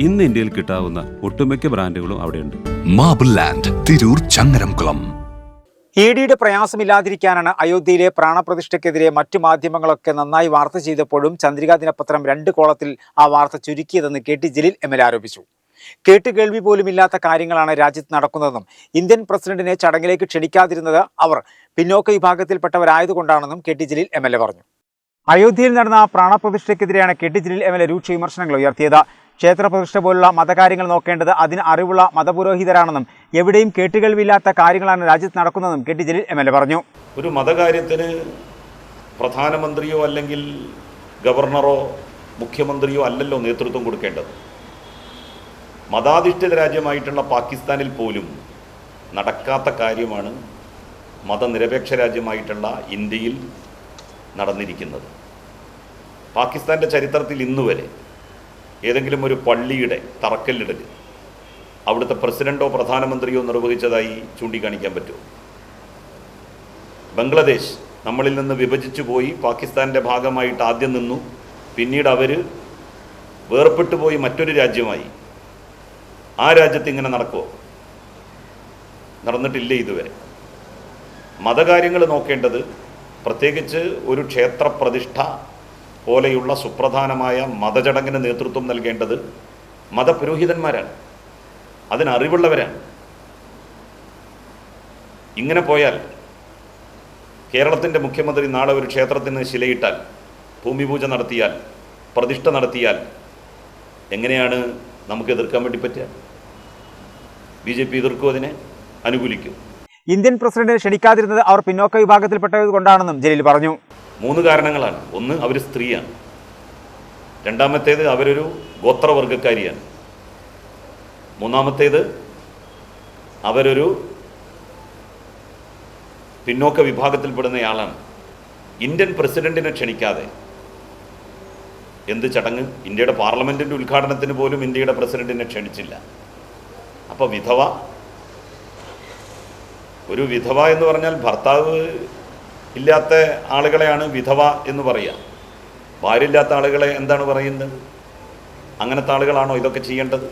ഇന്ന് ഇന്ത്യയിൽ കിട്ടാവുന്ന ഒട്ടുമിക്ക ബ്രാൻഡുകളും അവിടെയുണ്ട്. Marble land Tirur Changaramkulam. E ഡിയുടെ പ്രയാസമില്ലാതിരിക്കാനാണ് അയോധ്യയിലെ പ്രാണപ്രതിഷ്ഠയ്ക്കെതിരെ മറ്റു മാധ്യമങ്ങളൊക്കെ നന്നായി വാർത്ത ചെയ്തപ്പോഴും ചന്ദ്രികാ ദിനപത്രം രണ്ട് കോളത്തിൽ ആ വാർത്ത ചുരുക്കിയതെന്ന് K T Jaleel M L A ആരോപിച്ചു. കേട്ടുകേൾവി പോലും ഇല്ലാത്ത കാര്യങ്ങളാണ് രാജ്യത്ത് നടക്കുന്നതെന്നും ഇന്ത്യൻ പ്രസിഡന്റിനെ ചടങ്ങിലേക്ക് ക്ഷണിക്കാതിരുന്നത് അവർ പിന്നോക്ക വിഭാഗത്തിൽപ്പെട്ടവരായതുകൊണ്ടാണെന്നും K T Jaleel M L A പറഞ്ഞു. അയോധ്യയിൽ നടന്ന പ്രാണപ്രതിഷ്ഠയ്ക്കെതിരെയാണ് K T Jaleel M L A രൂക്ഷ വിമർശനങ്ങൾ ഉയർത്തിയത്. ക്ഷേത്രപ്രതിഷ്ഠ പോലുള്ള മതകാര്യങ്ങൾ നോക്കേണ്ടത് അതിന് അറിവുള്ള മതപുരോഹിതരാണെന്നും എവിടെയും കേട്ടുകേൾവില്ലാത്ത കാര്യങ്ങളാണ് രാജ്യത്ത് നടക്കുന്നതെന്നും K T Jaleel M L A പറഞ്ഞു. ഒരു മതകാര്യത്തിന് പ്രധാനമന്ത്രിയോ അല്ലെങ്കിൽ ഗവർണറോ മുഖ്യമന്ത്രിയോ അല്ലല്ലോ നേതൃത്വം കൊടുക്കേണ്ടത്. മതാധിഷ്ഠിത രാജ്യമായിട്ടുള്ള പാകിസ്ഥാനിൽ പോലും നടക്കാത്ത കാര്യമാണ് മതനിരപേക്ഷ രാജ്യമായിട്ടുള്ള ഇന്ത്യയിൽ നടന്നിരിക്കുന്നത്. പാകിസ്ഥാന്റെ ചരിത്രത്തിൽ ഇന്നുവരെ ഏതെങ്കിലും ഒരു പള്ളിയുടെ തറക്കല്ലിടൽ അവിടുത്തെ പ്രസിഡന്റോ പ്രധാനമന്ത്രിയോ നിർവഹിച്ചതായി ചൂണ്ടിക്കാണിക്കാൻ പറ്റുമോ? ബംഗ്ലാദേശ് നമ്മളിൽ നിന്ന് വിഭജിച്ചു പോയി പാകിസ്ഥാന്റെ ഭാഗമായിട്ട് ആദ്യം നിന്നു. പിന്നീട് അവർ വേർപെട്ടു പോയി മറ്റൊരു രാജ്യമായി. ആ രാജ്യത്ത് ഇങ്ങനെ നടക്കുമോ നടന്നിട്ടില്ല ഇതുവരെ? മതകാര്യങ്ങൾ നോക്കേണ്ടത് പ്രത്യേകിച്ച് ഒരു ക്ഷേത്ര പ്രതിഷ്ഠ പോലെയുള്ള സുപ്രധാനമായ മതചടങ്ങിന് നേതൃത്വം നൽകേണ്ടത് മതപുരോഹിതന്മാരാണ്. അതിനറിവുള്ളവരാണ്. ഇങ്ങനെ പോയാൽ കേരളത്തിന്റെ മുഖ്യമന്ത്രി നാളെ ഒരു ക്ഷേത്രത്തിന് ശിലയിട്ടാൽ ഭൂമിപൂജ നടത്തിയാൽ പ്രതിഷ്ഠ നടത്തിയാൽ എങ്ങനെയാണ് നമുക്ക് എതിർക്കാൻ വേണ്ടി പറ്റുക? ബി ജെ പി എതിർക്കും അതിനെ അനുകൂലിക്കും. ഇന്ത്യൻ പ്രസിഡന്റിനെ ക്ഷണിക്കാതിരുന്നത് അവർ പിന്നോക്ക വിഭാഗത്തിൽപ്പെട്ടത് കൊണ്ടാണെന്നും ജലീൽ പറഞ്ഞു. മൂന്ന് കാരണങ്ങളാണ്. ഒന്ന് അവർ സ്ത്രീയാണ്. രണ്ടാമത്തേത് അവരൊരു ഗോത്രവർഗക്കാരിയാണ് മൂന്നാമത്തേത് അവരൊരു പിന്നോക്ക വിഭാഗത്തിൽപ്പെടുന്നയാളാണ്. ഇന്ത്യൻ പ്രസിഡന്റിനെ ക്ഷണിക്കാതെ എന്ത് ചടങ്ങ്? ഇന്ത്യയുടെ പാർലമെന്റിന്റെ ഉദ്ഘാടനത്തിന് പോലും ഇന്ത്യയുടെ പ്രസിഡന്റിനെ ക്ഷണിച്ചില്ല. അപ്പോൾ വിധവ ഒരു വിധവ എന്ന് പറഞ്ഞാൽ ഭർത്താവ് ഇല്ലാത്ത ആളുകളെയാണ് വിധവ എന്ന് പറയുക. ഭാര്യ ഇല്ലാത്ത ആളുകളെ എന്താണ് പറയുന്നത്? അങ്ങനത്തെ ആളുകളാണോ ഇതൊക്കെ ചെയ്യേണ്ടത്?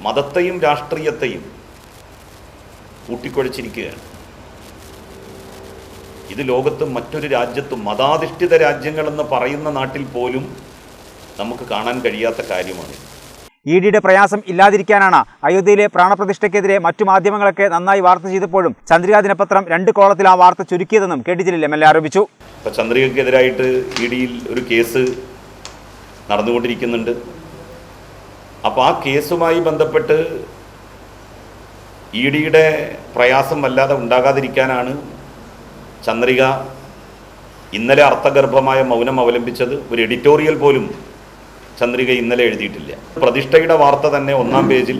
മതത്തെയും രാഷ്ട്രീയത്തെയും കൂട്ടിക്കുഴച്ചിരിക്കുകയാണ്. ഇത് ലോകത്ത് മറ്റൊരു രാജ്യത്തും മതാധിഷ്ഠിത രാജ്യങ്ങളെന്ന് പറയുന്ന നാട്ടിൽ പോലും നമുക്ക് കാണാൻ കഴിയാത്ത കാര്യമാണ് ഇ ഡിയുടെ പ്രയാസം ഇല്ലാതിരിക്കാനാണ് അയോധ്യയിലെ പ്രാണപ്രതിഷ്ഠയ്ക്കെതിരെ മറ്റു മാധ്യമങ്ങളൊക്കെ നന്നായി വാർത്ത ചെയ്തപ്പോഴും ചന്ദ്രികാ ദിനപത്രം രണ്ട് കോളത്തിൽ ആ വാർത്ത ചുരുക്കിയതെന്നും K T Jaleel M L A ആരോപിച്ചു. ചന്ദ്രികയ്ക്കെതിരായിട്ട് ഇ ഡിയിൽ ഒരു കേസ് നടന്നുകൊണ്ടിരിക്കുന്നുണ്ട്. അപ്പോൾ ആ കേസുമായി ബന്ധപ്പെട്ട് ഇ ഡിയുടെ പ്രയാസം വല്ലാതെ ഉണ്ടാകാതിരിക്കാനാണ് ചന്ദ്രിക ഇന്നലെ അർത്ഥഗർഭമായ മൗനം അവലംബിച്ചത്. ഒരു എഡിറ്റോറിയൽ പോലും ചന്ദ്രിക ഇന്നലെ എഴുതിയിട്ടില്ല. പ്രതിഷ്ഠയുടെ വാർത്ത തന്നെ ഒന്നാം പേജിൽ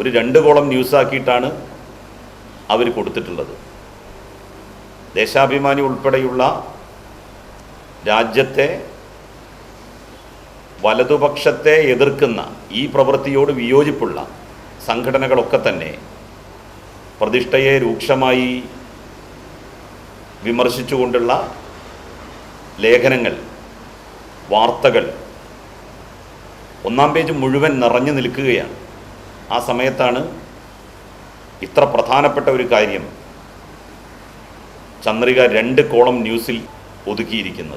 ഒരു രണ്ട് കോളം ന്യൂസാക്കിയിട്ടാണ് അവർ കൊടുത്തിട്ടുള്ളത്. ദേശാഭിമാനി ഉൾപ്പെടെയുള്ള രാജ്യത്തെ വലതുപക്ഷത്തെ എതിർക്കുന്ന ഈ പ്രവൃത്തിയോട് വിയോജിപ്പുള്ള സംഘടനകളൊക്കെ തന്നെ പ്രതിഷ്ഠയെ രൂക്ഷമായി വിമർശിച്ചുകൊണ്ടുള്ള ലേഖനങ്ങൾ വാർത്തകൾ ഒന്നാം പേജ് മുഴുവൻ നിറഞ്ഞു നിൽക്കുകയാണ്. ആ സമയത്താണ് ഇത്ര പ്രധാനപ്പെട്ട ഒരു കാര്യം ചന്ദ്രിക രണ്ട് കോളം ന്യൂസിൽ ഒതുക്കിയിരിക്കുന്നത്.